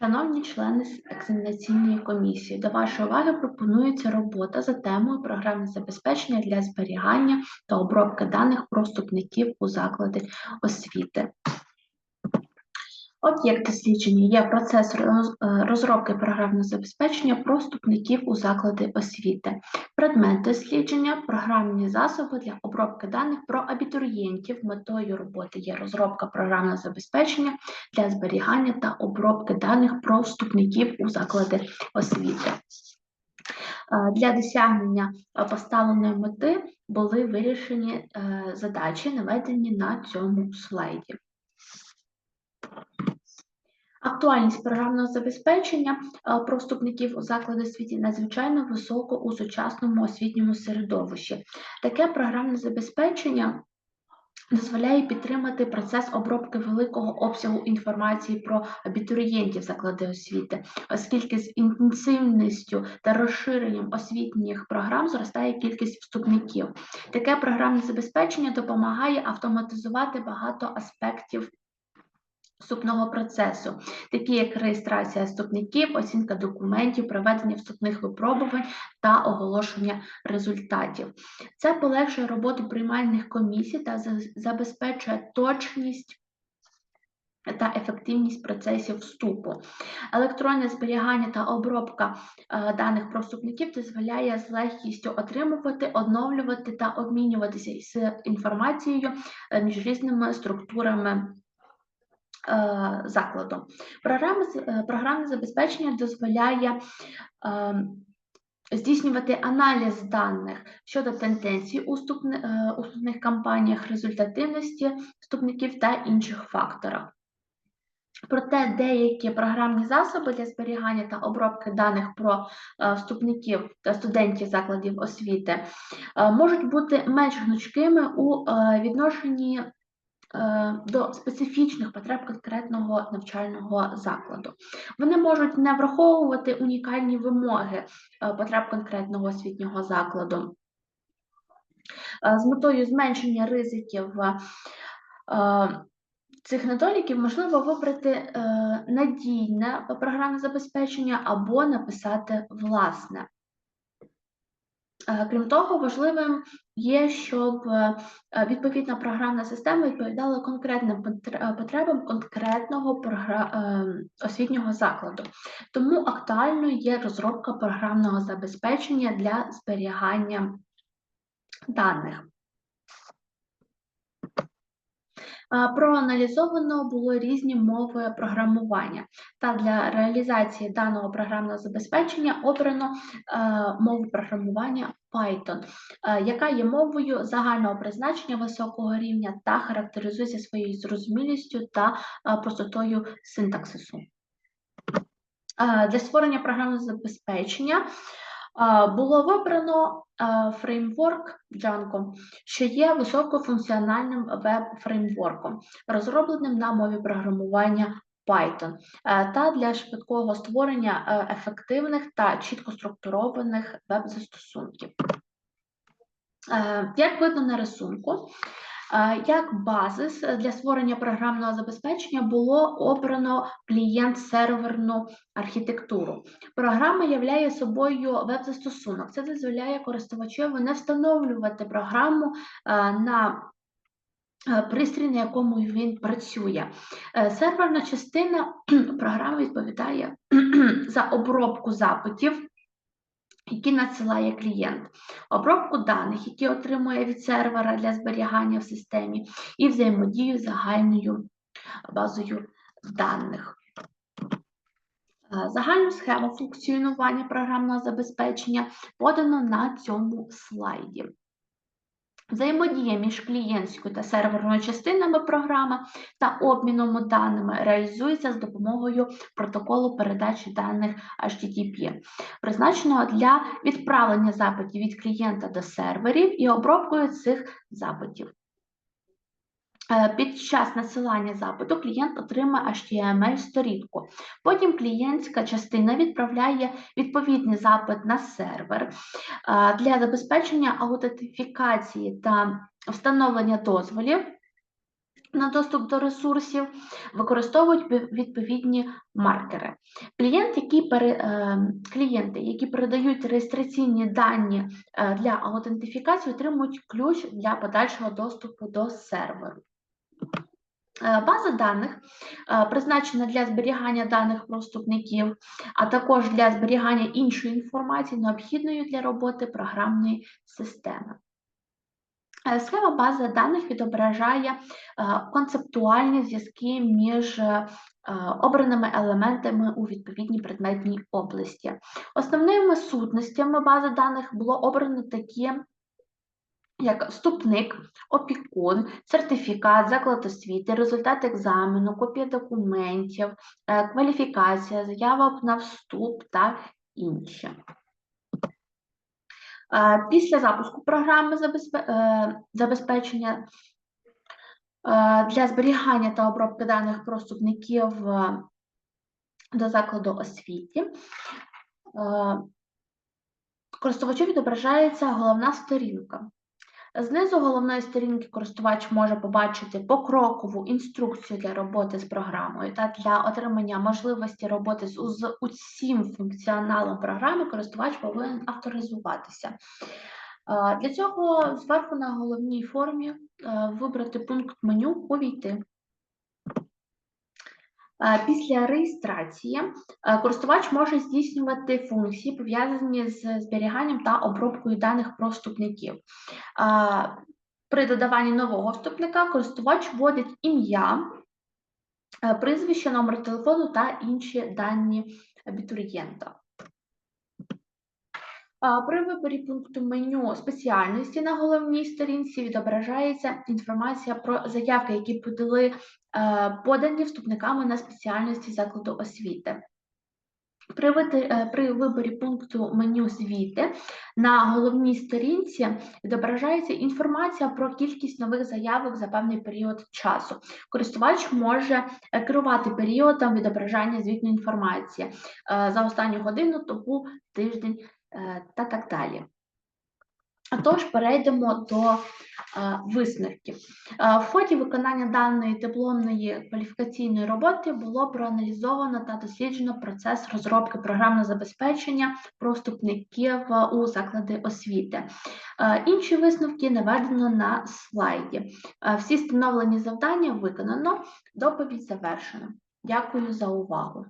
Шановні члени екзаменаційної комісії, до вашої уваги пропонується робота за темою програмне забезпечення для зберігання та обробки даних про вступників у заклади освіти. Об'єкт дослідження є процес е, розробки програмного забезпечення про вступників у заклади освіти. Предмет дослідження програмні засоби для обробки даних про абітурієнтів. Метою роботи є розробка програмного забезпечення для зберігання та обробки даних про вступників у заклади освіти. Е, Для досягнення поставленої мети були вирішені е, задачі, наведені на цьому слайді. Актуальність програмного забезпечення е, про вступників у заклади освіти надзвичайно високо у сучасному освітньому середовищі. Таке програмне забезпечення дозволяє підтримати процес обробки великого обсягу інформації про абітурієнтів заклади освіти, оскільки з інтенсивністю та розширенням освітніх програм зростає кількість вступників. Таке програмне забезпечення допомагає автоматизувати багато аспектів вступного процесу, такі як реєстрація вступників, оцінка документів, проведення вступних випробувань та оголошення результатів. Це полегшує роботу приймальних комісій та забезпечує точність та ефективність процесів вступу. Електронне зберігання та обробка е, даних про вступників дозволяє з легкістю отримувати, оновлювати та обмінюватися з інформацією е, між різними структурами закладу. Програма, е, програмне забезпечення дозволяє е, здійснювати аналіз даних щодо тенденцій у вступни- е, у вступних кампаніях, результативності вступників та інших факторах. Проте деякі програмні засоби для зберігання та обробки даних про е, вступників та студентів закладів освіти е, можуть бути менш гнучкими у е, відношенні е, до специфічних потреб конкретного навчального закладу. Вони можуть не враховувати унікальні вимоги е, потреб конкретного освітнього закладу. Е, З метою зменшення ризиків е, цих недоліків можливо вибрати е, надійне програмне забезпечення або написати власне. Е, Крім того, важливим є, щоб е, е, відповідна програмна система відповідала конкретним е, потребам конкретного освітнього закладу. Тому актуальною є розробка програмного забезпечення для зберігання даних. Проаналізовано було різні мови програмування, та для реалізації даного програмного забезпечення обрано мову програмування Python, е, яка є мовою загального призначення високого рівня та характеризується своєю зрозумілістю та е, простотою синтаксису. Е, Для створення програмного забезпечення було вибрано фреймворк Django, що є високофункціональним веб-фреймворком, розробленим на мові програмування Python, е, та для швидкого створення е, ефективних та чітко структурованих веб-застосунків. Е, Як видно на рисунку, як базис для створення програмного забезпечення було обрано клієнт-серверну архітектуру. Програма являє собою веб-застосунок. Це дозволяє користувачеві не встановлювати програму на пристрій, на якому він працює. Е, Серверна частина програми відповідає за обробку запитів, які надсилає клієнт, обробку даних, які отримує від сервера для зберігання в системі, і взаємодію з загальною базою даних. Е, Загальну схему функціонування програмного забезпечення подано на цьому слайді. Взаємодія між клієнтською та серверною частинами програми та обміном даними реалізується з допомогою протоколу передачі даних HTTP, призначеного для відправлення запитів від клієнта до серверів і обробкою цих запитів. Е, Під час надсилання запиту клієнт отримає HTML-сторінку. Потім клієнтська частина відправляє відповідний запит на сервер е, для забезпечення аутентифікації та встановлення дозволів. на доступ до ресурсів, використовують відповідні маркери. Клієнт, які пере, е, клієнти, які передають реєстраційні дані для аутентифікації, отримують ключ для подальшого доступу до серверу. Е, База даних е, призначена для зберігання даних про вступників, а також для зберігання іншої інформації, необхідної для роботи програмної системи. Е, Схема бази даних відображає концептуальні зв'язки між обраними елементами у відповідній предметній області. Основними сутностями бази даних було обрано такі, як вступник, опікун, сертифікат, заклад освіти, результат екзамену, копія документів, е, кваліфікація, заява на вступ та інші. Е, Після запуску програми е, забезпечення для зберігання та обробки даних про вступників до закладу освіти користувачу відображається головна сторінка. Знизу головної сторінки користувач може побачити покрокову інструкцію для роботи з програмою та для отримання можливості роботи з усім функціоналом програми користувач повинен авторизуватися. Е, Для цього зверху на головній формі е, вибрати пункт меню Увійти. Після реєстрації е, користувач може здійснювати функції, пов'язані з зберіганням та обробкою даних про вступників. При додаванні нового вступника користувач вводить ім'я, е, прізвище, номер телефону та інші дані абітурієнта. При виборі пункту меню спеціальності на головній сторінці відображається інформація про заявки, які подали е, подані вступниками на спеціальності закладу освіти. Е, при виборі пункту меню звіти на головній сторінці відображається інформація про кількість нових заявок за певний період часу. Користувач може е, керувати періодом відображання звітної інформації за останню годину, добу, тиждень та так далі. Тож перейдемо до е, висновків. Е, В ході виконання даної дипломної кваліфікаційної роботи було проаналізовано та досліджено процес розробки програмного забезпечення про вступників е, у заклади освіти. Е, Інші висновки наведено на слайді. Е, Всі встановлені завдання виконано, доповідь завершена. Дякую за увагу.